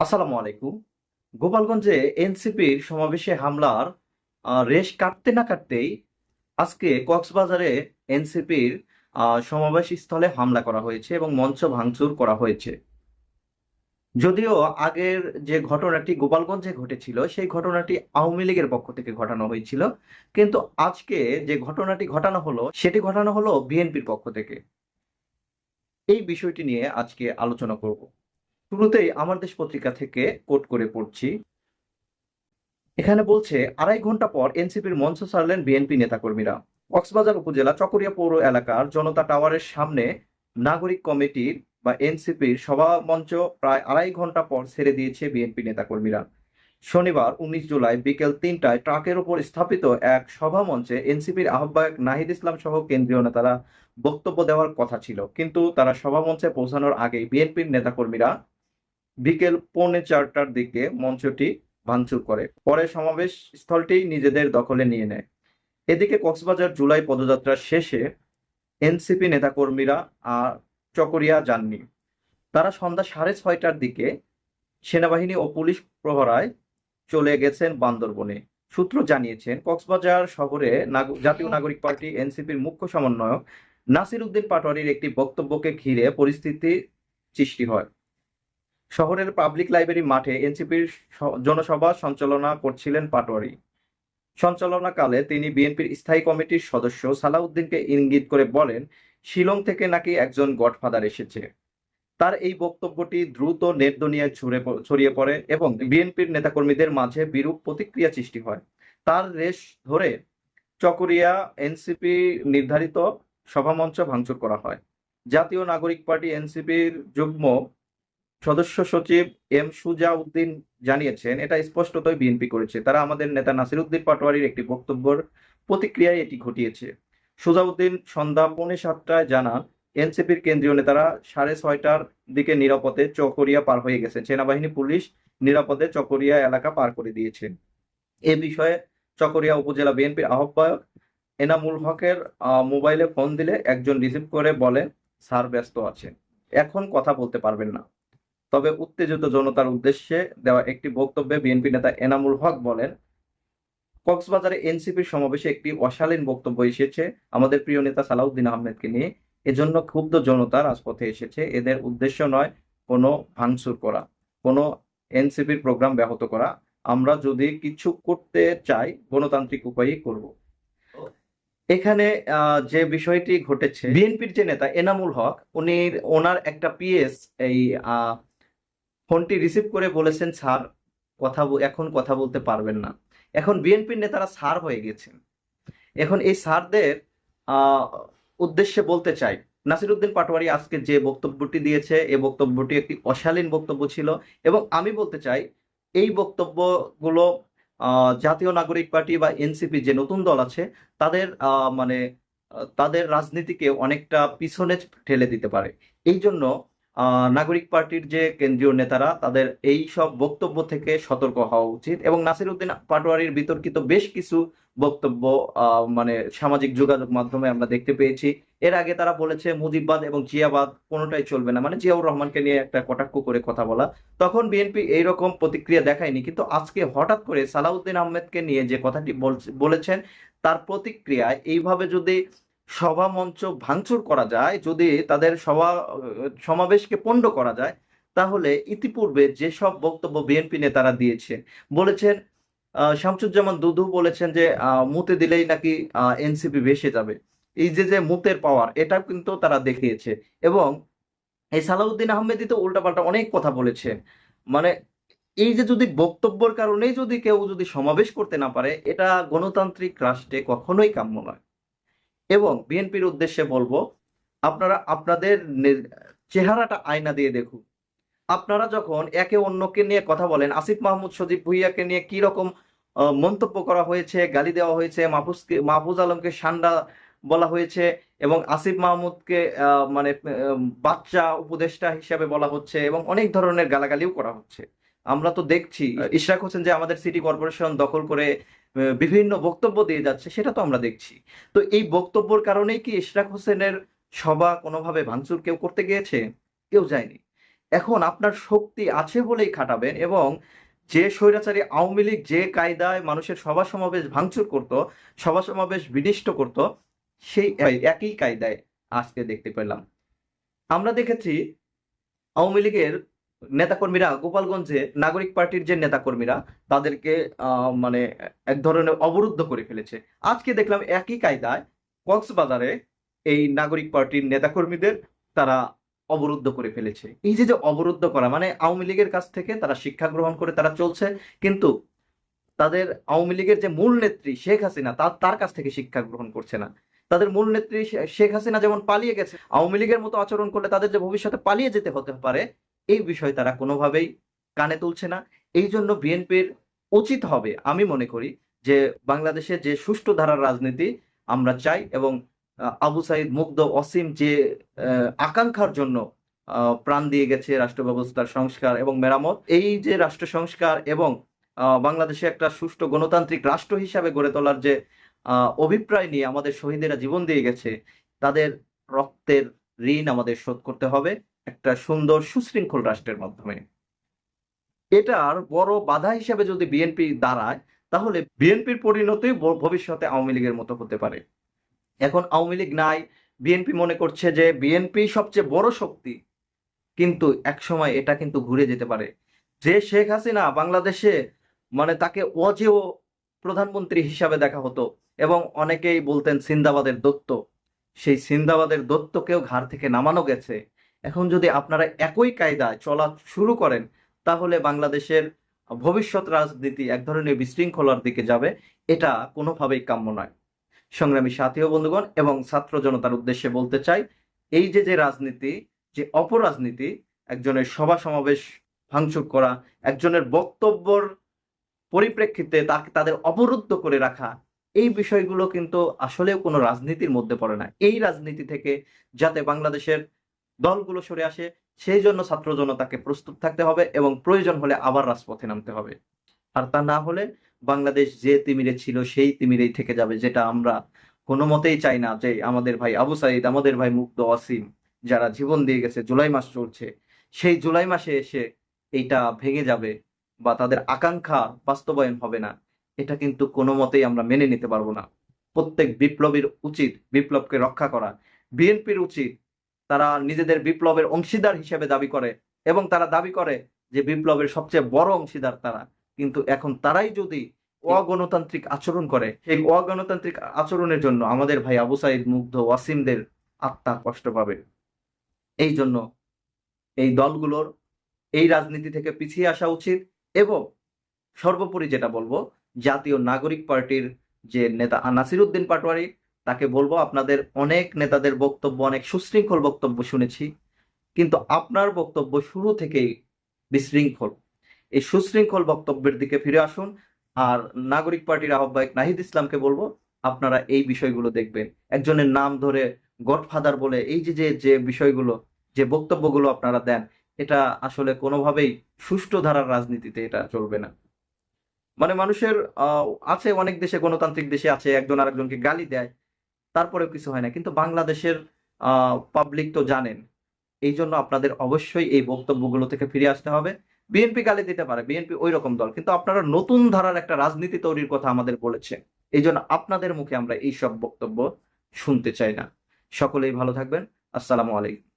আসসালামু আলাইকুম। গোপালগঞ্জে এনসিপির সমাবেশে হামলার রেশ কাটতে না কাটতেই আজকে কক্সবাজারে এনসিপির সমাবেশ স্থলে হামলা করা হয়েছে এবং মঞ্চ ভাঙচুর করা হয়েছে। যদিও আগের যে ঘটনাটি গোপালগঞ্জে ঘটেছিল, সেই ঘটনাটি আওয়ামী লীগের পক্ষ থেকে ঘটানো হয়েছিল। কিন্তু আজকে যে ঘটনাটি ঘটানো হলো, সেটি ঘটানো হলো বিএনপির পক্ষ থেকে। এই বিষয়টি নিয়ে আজকে আলোচনা করব। শুরুতেই আমার দেশ পত্রিকা থেকে কোট করে পড়ছি। এখানে বলছে, আড়াই ঘণ্টা পর এনসিপির মঞ্চ ছাড়লেন বিএনপি নেতাকর্মীরা। কক্সবাজার উপজেলা, চকরিয়া পৌর এলাকার জনতা টাওয়ারের সামনে নাগরিক কমিটির বা এনসিপির সভা মঞ্চ প্রায় আড়াই ঘণ্টা পর ছেড়ে দিয়েছে বিএনপি নেতাকর্মীরা। শনিবার উনিশ জুলাই বিকেল তিনটায় ট্রাকের উপর স্থাপিত এক সভা মঞ্চে এনসিপির আহ্বায়ক নাহিদ ইসলাম সহ কেন্দ্রীয় নেতারা বক্তব্য দেওয়ার কথা ছিল। কিন্তু তারা সভা মঞ্চে পৌঁছানোর আগেই বিএনপির নেতাকর্মীরা বিকেল পৌনে চারটার দিকে মঞ্চটি ভাঙচুর করে। পরে সমাবেশ স্থলটি নিজেদের দখলে নিয়ে নেয়। এদিকে কক্সবাজার জুলাই পদযাত্রা শেষে এনসিপি নেতাকর্মীরা আর চকরিয়া যাননি। তারা সন্ধ্যা সাড়ে ছয়টার দিকে সেনাবাহিনী ও পুলিশ প্রহরায় চলে গেছেন বান্দরবনে। সূত্র জানিয়েছেন কক্সবাজার শহরে জাতীয় নাগরিক পার্টি এনসিপির মুখ্য সমন্বয়ক নাসির উদ্দিন পাটোয়ারির একটি বক্তব্যকে ঘিরে পরিস্থিতি সৃষ্টি হয়। শহরের পাবলিক লাইব্রেরি মাঠে এনসিপির জনসভা সঞ্চালনা করছিলেন পাটোয়ারি। সঞ্চালনাকালে তিনি বিএনপির স্থায়ী কমিটির সদস্য সালাউদ্দিনকে ইঙ্গিত করে বলেন, শিলং থেকে নাকি একজন গডফাদার এসেছে। তার এই বক্তব্যটি দ্রুত নেট দুনিয়ায় ছড়ে ছড়িয়ে পড়ে এবং বিএনপির নেতাকর্মীদের মাঝে বিরূপ প্রতিক্রিয়া সৃষ্টি হয়। তার রেশ ধরে চকরিয়া এনসিপি নির্ধারিত সভামঞ্চ ভাঙচুর করা হয়। জাতীয় নাগরিক পার্টি এনসিপির যুগ্ম সদস্য সচিব এম সুজা উদ্দিন জানিয়েছেন, এটা স্পষ্টতই বিএনপি করেছে। তারা আমাদের নেতা নাসিরউদ্দিন পাটোয়ারির একটি বক্তব্যের প্রতিক্রিয়ায় এটি ঘটিয়েছে। সুজাউদ্দিন সন্ধ্যা পৌনে সাতটায় জানান, এনসিপির কেন্দ্রীয় নেতারা সাড়ে ছয়টার দিকে নিরাপদে চকরিয়া পার হয়ে গেছে। সেনাবাহিনী, পুলিশ নিরাপদে চকরিয়া এলাকা পার করে দিয়েছে এ বিষয়ে চকরিয়া উপজেলা বিএনপির আহ্বায়ক এনামুল হকের মোবাইলে ফোন দিলে একজন রিসিভ করে বলে, স্যার ব্যস্ত আছেন। এখন কথা বলতে পারবেন না। তবে উত্তেজিত জনতার উদ্দেশ্যে দেওয়া একটি বক্তব্যে বিএনপি নেতা এনামুল হক বলেন, কক্সবাজারে এনসিপির সমাবেশে একটি অশালীন বক্তব্য এসেছে। আমাদের প্রিয় নেতা সালাউদ্দিন আহমেদকে নিয়ে এজন্য ক্ষুব্ধ জনতা রাজপথে এসেছে। এদের উদ্দেশ্য নয় কোনো ভাঙচুর করা, কোনো এনসিপির প্রোগ্রাম ব্যাহত করা। আমরা যদি কিছু করতে চাই, গণতান্ত্রিক উপায়েই করব। এখানে যে বিষয়টি ঘটেছে, বিএনপির যে নেতা এনামুল হক উনি ওনার একটা পিএস এই ফোনটি রিসিভ করে বলেছেন, স্যার, কথা এখন কথা বলতে পারবেন না। এখন বিএনপির নেতারা স্যার হয়ে গেছেন। এখন এই স্যারদের উদ্দেশ্যে বলতে চাই নাসিরউদ্দিন পাটোয়ারি আজকে যে বক্তব্যটি দিয়েছে এই বক্তব্যটি একটি অশালীন বক্তব্য ছিল এবং আমি বলতে চাই, এই বক্তব্যগুলো জাতীয় নাগরিক পার্টি বা এনসিপি যে নতুন দল আছে, তাদের মানে তাদের রাজনীতিকে অনেকটা পিছনে ঠেলে দিতে পারে। এই জন্য নাগরিক পার্টির যে কেন্দ্রীয় নেতারা, তাদের এই সব বক্তব্য থেকে সতর্ক হওয়া উচিত এবং নাসির উদ্দিন পাটোয়ারির বিতর্কিত বেশ কিছু বক্তব্য মানে সামাজিক যোগাযোগ মাধ্যমে আমরা দেখতে পেয়েছি। এর আগে তারা বলেছে, মুজিববাদ এবং জিয়াবাদ কোনোটাই চলবে না। মানে জিয়াউর রহমানকে নিয়ে একটা কটাক্ষ করে কথা বলা। তখন বিএনপি এইরকম প্রতিক্রিয়া দেখায়নি। কিন্তু আজকে হঠাৎ করে সালাউদ্দিন আহমেদকে নিয়ে যে কথাটি বলছে- বলেছেন, তার প্রতিক্রিয়ায় এইভাবে যদি সভা মঞ্চ ভাঙচুর করা যায়, যদি তাদের সভা, সমাবেশকে পণ্ড করা যায়, তাহলে ইতিপূর্বে যেসব বক্তব্য বিএনপি নেতারা দিয়েছে বলেছেন শামসুজ্জামান দুদু বলেছেন যে মুতে দিলেই নাকি এনসিপি ভেসে যাবে। এই যে যে মুতের পাওয়ার এটা কিন্তু তারা দেখিয়েছে এবং এই সালাউদ্দিন আহমেদই তো উল্টাপাল্টা অনেক কথা বলেছেন। মানে এই যে যদি বক্তব্যের কারণেই যদি কেউ যদি সমাবেশ করতে না পারে, এটা গণতান্ত্রিক রাষ্ট্রে কখনোই কাম্য নয়। এবং বিএনপির উদ্দেশ্যে বলব আপনারা আপনাদের চেহারাটা আয়না দিয়ে দেখুন। আপনারা যখন একে অন্যকে নিয়ে কথা বলেন আসিফ মাহমুদ সজীব ভুইয়াকে নিয়ে কি রকম মন্তব্য করা হয়েছে গালি দেওয়া হয়েছে মাহফুজকে মাহফুজ আলমকে সান্ডা বলা হয়েছে এবং আসিফ মাহমুদকে আহ, মানে বাচ্চা উপদেষ্টা হিসাবে বলা হচ্ছে এবং অনেক ধরনের গালাগালিও করা হচ্ছে। আমরা তো দেখছি ইশরাক হোসেন যে আমাদের সিটি কর্পোরেশন দখল করে বিভিন্ন বক্তব্য দিয়ে যাচ্ছে, সেটা তো আমরা দেখছি। তো এই বক্তব্যের কারণেই কি ইশরাক হোসেনের সভা কোনোভাবে ভাঙচুর কেউ করতে গিয়েছে? কেউ যায়নি। এখন আপনার শক্তি আছে বলেই খাটাবেন এবং যে স্বৈরাচারী আওয়ামী লীগ যে কায়দায় মানুষের সভা সমাবেশ ভাঙচুর করত, সভা সমাবেশ বিনিষ্ট করত, সেই একই কায়দায় আজকে দেখতে পেলাম। আমরা দেখেছি আওয়ামী লীগের নেতাকর্মীরা গোপালগঞ্জে নাগরিক পার্টির যে নেতাকর্মীরা, তাদেরকে মানে এক ধরনের অবরুদ্ধ করে ফেলেছে। আজকে দেখলাম একই কায়দায় কক্সবাজারে এই নাগরিক পার্টির নেতাকর্মীদের তারা অবরুদ্ধ করে ফেলেছে। এই যে যে অবরুদ্ধ করা মানে আওয়ামী লীগের কাছ থেকে তারা শিক্ষা গ্রহণ করে তারা চলছে, কিন্তু তাদের আওয়ামী লীগের যে মূল নেত্রী শেখ হাসিনা তার তার কাছ থেকে শিক্ষা গ্রহণ করছে না। তাদের মূল নেত্রী শেখ হাসিনা যেমন পালিয়ে গেছে, আওয়ামী লীগের মতো আচরণ করলে তাদের যে ভবিষ্যতে পালিয়ে যেতে হতে পারে এই বিষয় তারা কোনোভাবেই কানে তুলছে না। এই জন্য বিএনপির উচিত হবে, আমি মনে করি, যে বাংলাদেশে যে সুষ্ঠু ধারার রাজনীতি আমরা চাই এবং আবু সাইদ মুগ্ধ অসীম যে আকাঙ্ক্ষার জন্য প্রাণ দিয়ে গেছে রাষ্ট্র ব্যবস্থার সংস্কার এবং মেরামত, এই যে রাষ্ট্র সংস্কার এবং বাংলাদেশে একটা সুষ্ঠু গণতান্ত্রিক রাষ্ট্র হিসাবে গড়ে তোলার যে অভিপ্রায় নিয়ে আমাদের শহীদেরা জীবন দিয়ে গেছে, তাদের রক্তের ঋণ আমাদের শোধ করতে হবে। একটা সুন্দর সুশৃঙ্খল রাষ্ট্রের মাধ্যমে। এটার বড় বাধা হিসেবে যদি বিএনপি দাঁড়ায়, তাহলে বিএনপির পরিণতি ভবিষ্যতে আওয়ামী লীগের মতো হতে পারে। এখন আওয়ামী লীগ নাই, বিএনপি মনে করছে যে বিএনপি সবচেয়ে বড় শক্তি। কিন্তু একসময় এটা কিন্তু ঘুরে যেতে পারে। যে শেখ হাসিনা বাংলাদেশে মানে তাকে অজেয় প্রধানমন্ত্রী হিসাবে দেখা হতো এবং অনেকেই বলতেন, সিন্দাবাদের দত্ত সেই সিন্দাবাদের দত্তকেও ঘাড় থেকে নামানো গেছে। এখন যদি আপনারা একই কায়দায় চলা শুরু করেন, তাহলে বাংলাদেশের ভবিষ্যৎ রাজনীতি এক ধরনের বিশৃঙ্খলার দিকে যাবে, এটা কোনোভাবেই কাম্য নয়। সংগ্রামী সাথী ও বন্ধুগণ এবং ছাত্র জনতার উদ্দেশ্যে বলতে চাই, এই যে যে রাজনীতি, যে অপরাজনীতি, একজনের সভা সমাবেশ ভাঙচুর করা, একজনের বক্তব্যর পরিপ্রেক্ষিতে তাকে তাদের অবরুদ্ধ করে রাখা, এই বিষয়গুলো কিন্তু আসলেও কোনো রাজনীতির মধ্যে পড়ে না। এই রাজনীতি থেকে যাতে বাংলাদেশের দলগুলো সরে আসে, সেই জন্য ছাত্র জনতাকে প্রস্তুত থাকতে হবে এবং প্রয়োজন হলে আবার রাজপথে নামতে হবে। আর তা না হলে বাংলাদেশ যে তিমিরে ছিল সেই তিমিরেই থেকে যাবে, যেটা আমরা কোনো মতেই চাই না যে আমাদের ভাই আবু সাইদ, আমাদের ভাই মুগ্ধ ওয়াসিম যারা জীবন দিয়ে গেছে, জুলাই মাস চলছে, সেই জুলাই মাসে এসে এইটা ভেঙে যাবে বা তাদের আকাঙ্ক্ষা বাস্তবায়ন হবে না। এটা কিন্তু কোনো মতেই আমরা মেনে নিতে পারব না। প্রত্যেক বিপ্লবীর উচিত বিপ্লবকে রক্ষা করা। বিএনপির উচিত তারা নিজেদের বিপ্লবের অংশীদার হিসেবে দাবি করে এবং তারা দাবি করে যে বিপ্লবের সবচেয়ে বড় অংশীদার তারা। কিন্তু এখন তারাই যদি অগণতান্ত্রিক আচরণ করে সেই অগণতান্ত্রিক আচরণের জন্য আমাদের ভাই আবু সাইদ মুগ্ধ ওয়াসিমদের আত্মা কষ্ট পাবে। এই জন্য এই দলগুলোর, এই রাজনীতি থেকে পিছিয়ে আসা উচিত এবং সর্বোপরি যেটা বলব, জাতীয় নাগরিক পার্টির যে নেতা নাসির উদ্দিন পাটোয়ারি তাকে বলব, আপনাদের অনেক নেতাদের বক্তব্য, অনেক সুশৃঙ্খল বক্তব্য শুনেছি, কিন্তু আপনার বক্তব্য শুরু থেকেই বিশৃঙ্খল। এই সুশৃঙ্খল বক্তব্যের দিকে ফিরে আসুন, আর নাগরিক পার্টির আহ্বায়ক নাহিদ ইসলামকে বলব, আপনারা এই বিষয়গুলো দেখবেন। একজনের নাম ধরে গডফাদার বলে, এই যে যে বিষয়গুলো, যে বক্তব্যগুলো আপনারা দেন, এটা আসলে কোনোভাবেই সুষ্ঠু ধারার রাজনীতিতে এটা চলবে না। মানে মানুষের আছে অনেক দেশে গণতান্ত্রিক দেশে আছে, একজন আরেকজনকে গালি দেয় তারপরেও কিছু হয় না। কিন্তু বাংলাদেশের পাবলিক তো জানেন। এই জন্য আপনাদের অবশ্যই এই বক্তব্যগুলো থেকে ফিরে আসতে হবে। বিএনপি গালি দিতে পারে বিএনপি ওই রকম দল। কিন্তু আপনারা নতুন ধারার একটা রাজনীতি তৈরির কথা আমাদের বলেছে এই জন্য আপনাদের মুখে আমরা এই সব বক্তব্য শুনতে চাই না। সকলেই ভালো থাকবেন। আসসালামু আলাইকুম।